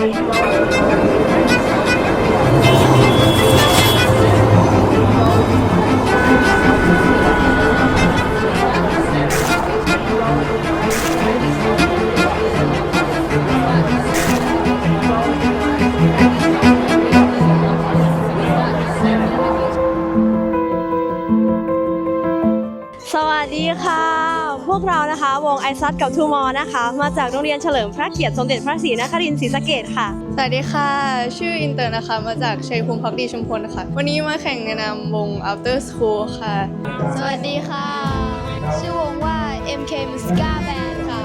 สวัสดีค่ะ พวกเรานะคะ วงไอซัดกับทูมอนะคะ มาจากโรงเรียนเฉลิมพระเกียรติสมเด็จพระศรีนครินทร์ศรีสะเกดค่ะ สวัสดีค่ะ ชื่ออินเตอร์นะคะ มาจากชัยภูมิพักดีชุมพลค่ะ วันนี้มาแข่งในนามวง After School ค่ะ สวัสดีค่ะ ชื่อวงว่า MK Musica Band ค่ะ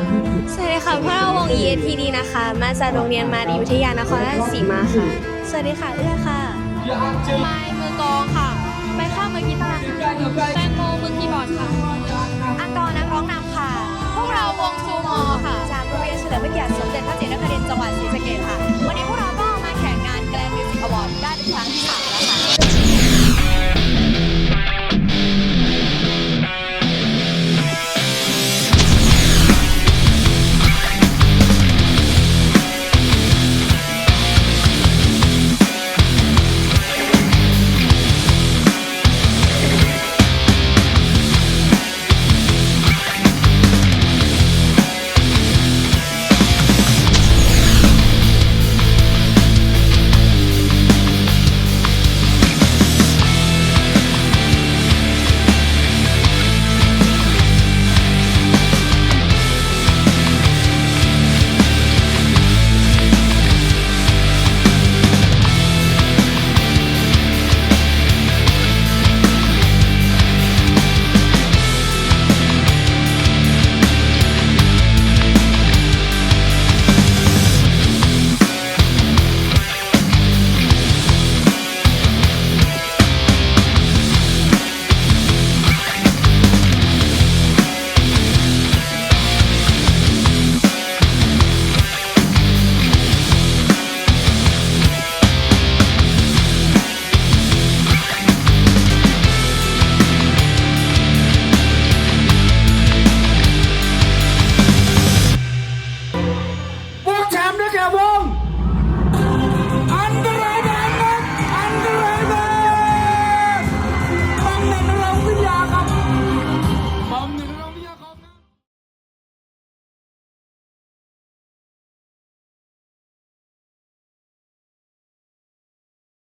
สวัสดีค่ะพวกเราวง EATD นะคะ มาจากโรงเรียนมารีวิทยานครราชสีมาค่ะ สวัสดีค่ะเอื้อค่ะไม้มือกลองค่ะ ไปข้ามมือกีตาร์ค่ะ 返场 que é bom!